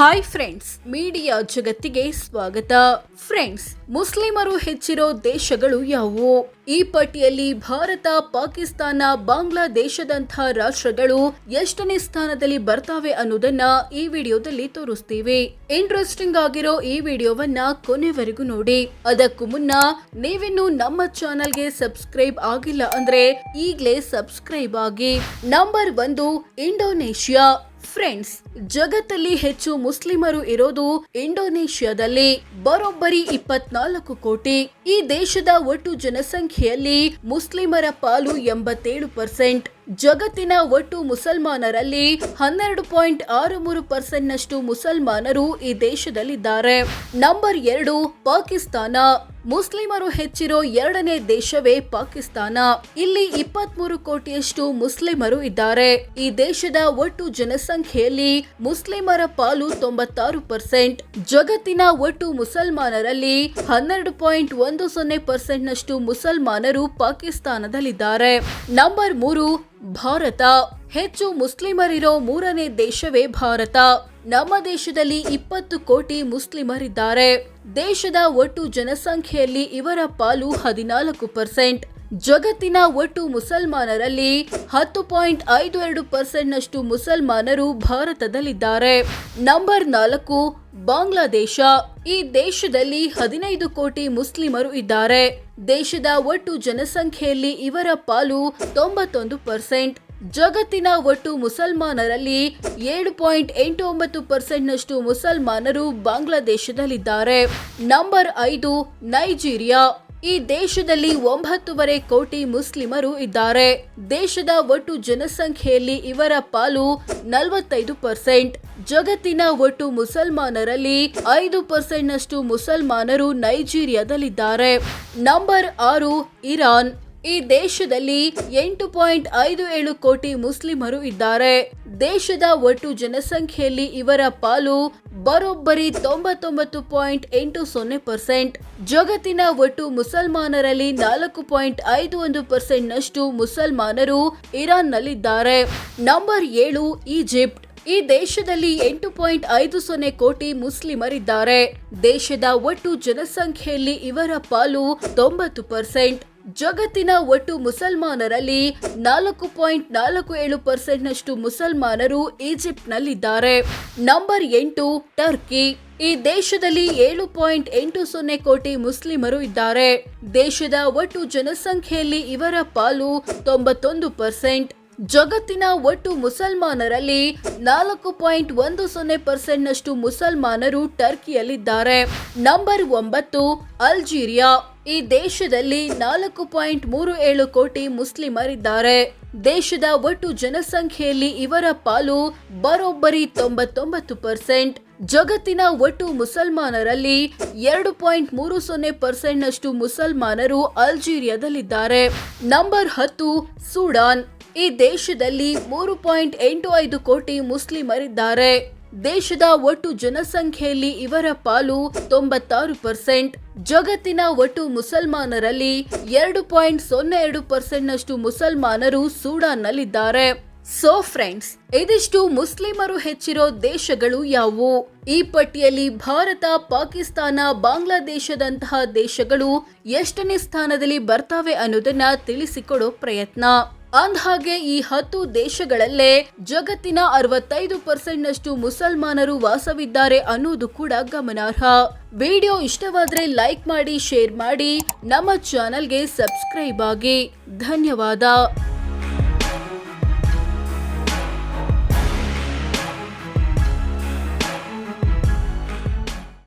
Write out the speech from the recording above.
Hi friends media ಜಗತ್ತಿಗೆ ಸ್ವಾಗತ. Friends ಮುಸ್ಲಿಮರು ಹೆಚ್ಚಿರೋ ದೇಶಗಳು ಯಾವುವು? ಈ ಪಟ್ಟಿಯಲ್ಲಿ ಭಾರತ, ಪಾಕಿಸ್ತಾನ ಬಾಂಗ್ಲಾದೇಶದಂತಹ ರಾಷ್ಟ್ರಗಳು ಎಷ್ಟನೇ ಸ್ಥಾನದಲ್ಲಿ ಬರ್ತಾವೆ ಅನ್ನೋದನ್ನ ಈ ವಿಡಿಯೋದಲ್ಲಿ ತೋರಿಸ್ತೀವಿ. ಇಂಟ್ರೆಸ್ಟಿಂಗ್ ಆಗಿರೋ ಈ ವಿಡಿಯೋವನ್ನ ಕೊನೆವರೆಗೂ ನೋಡಿ. ಅದಕ್ಕೂ ಮುನ್ನ ನೀವಿನ್ನು ನಮ್ಮ ಚಾನೆಲ್ಗೆ ಸಬ್ಸ್ಕ್ರೈಬ್ ಆಗಿಲ್ಲ ಅಂದ್ರೆ ಈಗ್ಲೇ ಸಬ್ಸ್ಕ್ರೈಬ್ ಆಗಿ. ನಂಬರ್ ಒಂದು, ಇಂಡೋನೇಷ್ಯಾ. ಫ್ರೆಂಡ್ಸ್ ಜಗತ್ತಲ್ಲಿ ಹೆಚ್ಚು ಮುಸ್ಲಿಮರು ಇರೋದು ಇಂಡೋನೇಷ್ಯಾದಲ್ಲಿ. ಬರೋಬ್ಬರಿ ಇಪ್ಪತ್ನಾಲ್ಕು ಕೋಟಿ. ಈ ದೇಶದ ಒಟ್ಟು ಜನಸಂಖ್ಯೆಯಲ್ಲಿ ಮುಸ್ಲಿಮರ ಪಾಲು ಎಂಬತ್ತೇಳು ಪರ್ಸೆಂಟ್. ಜಗತ್ತಿನ ಒಟ್ಟು ಮುಸಲ್ಮಾನರಲ್ಲಿ ಹನ್ನೆರಡು ಪಾಯಿಂಟ್ ಆರು ಮೂರು ಪರ್ಸೆಂಟ್ ನಷ್ಟು ಮುಸಲ್ಮಾನರು ಈ ದೇಶದಲ್ಲಿದ್ದಾರೆ. ನಂಬರ್ ಎರಡು, ಪಾಕಿಸ್ತಾನ. ಮುಸ್ಲಿಮರು ಹೆಚ್ಚಿರೋ ಎರಡನೇ ದೇಶವೇ ಪಾಕಿಸ್ತಾನ. ಇಲ್ಲಿ ಇಪ್ಪತ್ಮೂರು ಕೋಟಿಯಷ್ಟು ಮುಸ್ಲಿಮರು ಇದ್ದಾರೆ. ಈ ದೇಶದ ಒಟ್ಟು ಜನಸಂಖ್ಯೆಯಲ್ಲಿ ಮುಸ್ಲಿಮರ ಪಾಲು ತೊಂಬತ್ತಾರು ಪರ್ಸೆಂಟ್. ಜಗತ್ತಿನ ಒಟ್ಟು ಮುಸಲ್ಮಾನರಲ್ಲಿ ಹನ್ನೆರಡು ಪಾಯಿಂಟ್ ಒಂದು ಸೊನ್ನೆ ಪರ್ಸೆಂಟ್ ನಷ್ಟು ಮುಸಲ್ಮಾನರು ಪಾಕಿಸ್ತಾನದಲ್ಲಿದ್ದಾರೆ. ನಂಬರ್ ಮೂರು, ಭಾರತ. ಹೆಚ್ಚು ಮುಸ್ಲಿಮರಿರೋ ಮೂರನೇ ದೇಶವೇ ಭಾರತ. ನಮ್ಮ ದೇಶದಲ್ಲಿ ಇಪ್ಪತ್ತು ಕೋಟಿ ಮುಸ್ಲಿಮರಿದ್ದಾರೆ. ದೇಶದ ಒಟ್ಟು ಜನಸಂಖ್ಯೆಯಲ್ಲಿ ಇವರ ಪಾಲು ಹದಿನಾಲ್ಕು ಪರ್ಸೆಂಟ್. ಜಗತ್ತಿನ ಒಟ್ಟು ಮುಸಲ್ಮಾನರಲ್ಲಿ ಹತ್ತು ಪಾಯಿಂಟ್ ಐದು ಎರಡು ಪರ್ಸೆಂಟ್ನಷ್ಟು ಮುಸಲ್ಮಾನರು ಭಾರತದಲ್ಲಿದ್ದಾರೆ. ನಂಬರ್ ನಾಲ್ಕು, ಬಾಂಗ್ಲಾದೇಶ. ಈ ದೇಶದಲ್ಲಿ ಹದಿನೈದು ಕೋಟಿ ಮುಸ್ಲಿಮರು ಇದ್ದಾರೆ. ದೇಶದ ಒಟ್ಟು ಜನಸಂಖ್ಯೆಯಲ್ಲಿ ಇವರ ಪಾಲು ತೊಂಬತ್ತೊಂದು ಪರ್ಸೆಂಟ್. ಜಗತ್ತಿನ ಒಟ್ಟು ಮುಸಲ್ಮಾನರಲ್ಲಿ ಏಳು ಪಾಯಿಂಟ್ ಎಂಟು ಒಂಬತ್ತು ಪರ್ಸೆಂಟ್ನಷ್ಟು ಮುಸಲ್ಮಾನರು ಬಾಂಗ್ಲಾದೇಶದಲ್ಲಿದ್ದಾರೆ. ನಂಬರ್ ಐದು, ನೈಜೀರಿಯಾ. ಈ ದೇಶದಲ್ಲಿ ಒಂಬತ್ತೂವರೆ ಕೋಟಿ ಮುಸ್ಲಿಮರು ಇದ್ದಾರೆ. ದೇಶದ ಒಟ್ಟು ಜನಸಂಖ್ಯೆಯಲ್ಲಿ ಇವರ ಪಾಲು ನಲವತ್ತೈದು ಪರ್ಸೆಂಟ್. ಜಗತ್ತಿನ ಒಟ್ಟು ಮುಸಲ್ಮಾನರಲ್ಲಿ ಐದು ಪರ್ಸೆಂಟ್ ನಷ್ಟು ಮುಸಲ್ಮಾನರು ನೈಜೀರಿಯಾದಲ್ಲಿದ್ದಾರೆ. ನಂಬರ್ ಆರು, ಇರಾನ್. ಈ ದೇಶದಲ್ಲಿ ಎಂಟು ಪಾಯಿಂಟ್ ಐದು ಏಳು ಕೋಟಿ ಮುಸ್ಲಿಮರು ಇದ್ದಾರೆ. ದೇಶದ ಒಟ್ಟು ಜನಸಂಖ್ಯೆಯಲ್ಲಿ ಇವರ ಪಾಲು ಬರೋಬ್ಬರಿ ತೊಂಬತ್ತೊಂಬತ್ತು ಪಾಯಿಂಟ್ ಎಂಟು ಸೊನ್ನೆ ಪರ್ಸೆಂಟ್. ಜಗತ್ತಿನ ಒಟ್ಟು ಮುಸಲ್ಮಾನರಲ್ಲಿ ನಾಲ್ಕು ಪಾಯಿಂಟ್ ಐದು ಒಂದು ಪರ್ಸೆಂಟ್ ನಷ್ಟು ಮುಸಲ್ಮಾನರು ಇರಾನ್ನಲ್ಲಿದ್ದಾರೆ. ನಂಬರ್ ಏಳು, ಈಜಿಪ್ಟ್. ಈ ದೇಶದಲ್ಲಿ ಎಂಟು ಪಾಯಿಂಟ್ ಐದು ಸೊನ್ನೆ ಕೋಟಿ ಮುಸ್ಲಿಮರಿದ್ದಾರೆ. ದೇಶದ ಒಟ್ಟು ಜನಸಂಖ್ಯೆಯಲ್ಲಿ ಇವರ ಪಾಲು ತೊಂಬತ್ತು ಪರ್ಸೆಂಟ್. ಜಗತ್ತಿನ ಒಟ್ಟು ಮುಸಲ್ಮಾನರಲ್ಲಿ ನಾಲ್ಕು ಪಾಯಿಂಟ್ ನಾಲ್ಕು ಏಳು ಪರ್ಸೆಂಟ್ ನಷ್ಟು ಮುಸಲ್ಮಾನರು ಈಜಿಪ್ಟ್ನಲ್ಲಿದ್ದಾರೆ. ನಂಬರ್ ಎಂಟು, ಟರ್ಕಿ. ಈ ದೇಶದಲ್ಲಿ ಏಳು ಪಾಯಿಂಟ್ ಎಂಟು ಸೊನ್ನೆ ಕೋಟಿ ಮುಸ್ಲಿಮರು ಇದ್ದಾರೆ. ದೇಶದ ಒಟ್ಟು ಜನಸಂಖ್ಯೆಯಲ್ಲಿ ಇವರ ಪಾಲು ತೊಂಬತ್ತೊಂದು ಪರ್ಸೆಂಟ್. ಜಗತ್ತಿನ ಒಟ್ಟು ಮುಸಲ್ಮಾನರಲ್ಲಿ ನಾಲ್ಕು ಪಾಯಿಂಟ್ ಒಂದು ಸೊನ್ನೆ ಪರ್ಸೆಂಟ್ ನಷ್ಟು ಮುಸಲ್ಮಾನರು ಟರ್ಕಿಯಲ್ಲಿದ್ದಾರೆ. ನಂಬರ್ ಒಂಬತ್ತು, ಅಲ್ಜೀರಿಯಾ. ಈ ದೇಶದಲ್ಲಿ ನಾಲ್ಕು ಪಾಯಿಂಟ್ ಮೂರು ಏಳು ಕೋಟಿ ಮುಸ್ಲಿಮರಿದ್ದಾರೆ. ದೇಶದ ಒಟ್ಟು ಜನಸಂಖ್ಯೆಯಲ್ಲಿ ಇವರ ಪಾಲು ಬರೋಬ್ಬರಿ ತೊಂಬತ್ತೊಂಬತ್ತು ಪರ್ಸೆಂಟ್. ಜಗತ್ತಿನ ಒಟ್ಟು ಮುಸಲ್ಮಾನರಲ್ಲಿ ಎರಡು ಪಾಯಿಂಟ್ ಮೂರು ಸೊನ್ನೆ ಪರ್ಸೆಂಟ್ ನಷ್ಟು ಮುಸಲ್ಮಾನರು ಅಲ್ಜೀರಿಯಾದಲ್ಲಿದ್ದಾರೆ. ನಂಬರ್ ಹತ್ತು, ಸೂಡಾನ್. ಈ ದೇಶದಲ್ಲಿ ಮೂರು ಪಾಯಿಂಟ್ ಎಂಟು ಐದು ಕೋಟಿ ಮುಸ್ಲಿಮರಿದ್ದಾರೆ. ದೇಶದ ಒಟ್ಟು ಜನಸಂಖ್ಯೆಯಲ್ಲಿ ಇವರ ಪಾಲು ತೊಂಬತ್ತಾರು ಪರ್ಸೆಂಟ್. ಜಗತ್ತಿನ ಒಟ್ಟು ಮುಸಲ್ಮಾನರಲ್ಲಿ ಎರಡು ಪಾಯಿಂಟ್ ಸೊನ್ನೆ ಎರಡು ಪರ್ಸೆಂಟ್ನಷ್ಟು ಮುಸಲ್ಮಾನರು ಸೂಡಾನ್ನಲ್ಲಿದ್ದಾರೆ. ಸೊ ಫ್ರೆಂಡ್ಸ್ ಇದಿಷ್ಟು ಮುಸ್ಲಿಮರು ಹೆಚ್ಚಿರೋ ದೇಶಗಳು ಯಾವುವು? ಈ ಪಟ್ಟಿಯಲ್ಲಿ ಭಾರತ, ಪಾಕಿಸ್ತಾನ, ಬಾಂಗ್ಲಾದೇಶದಂತಹ ದೇಶಗಳು ಎಷ್ಟನೇ ಸ್ಥಾನದಲ್ಲಿ ಬರ್ತಾವೆ ಅನ್ನೋದನ್ನ ತಿಳಿಸಿಕೊಡೋ ಪ್ರಯತ್ನ. ಅಂದ್ಹಾಗೆ ಈ ಹತ್ತು ದೇಶಗಳಲ್ಲೇ ಜಗತ್ತಿನ ಅರವತ್ತೈದು ಪರ್ಸೆಂಟ್ ನಷ್ಟು ಮುಸಲ್ಮಾನರು ವಾಸವಿದ್ದಾರೆ ಅನ್ನೋದು ಕೂಡ ಗಮನಾರ್ಹ. ವಿಡಿಯೋ ಇಷ್ಟವಾದ್ರೆ ಲೈಕ್ ಮಾಡಿ, ಶೇರ್ ಮಾಡಿ, ನಮ್ಮ ಚಾನೆಲ್ಗೆ ಸಬ್ಸ್ಕ್ರೈಬ್ ಆಗಿ. ಧನ್ಯವಾದ.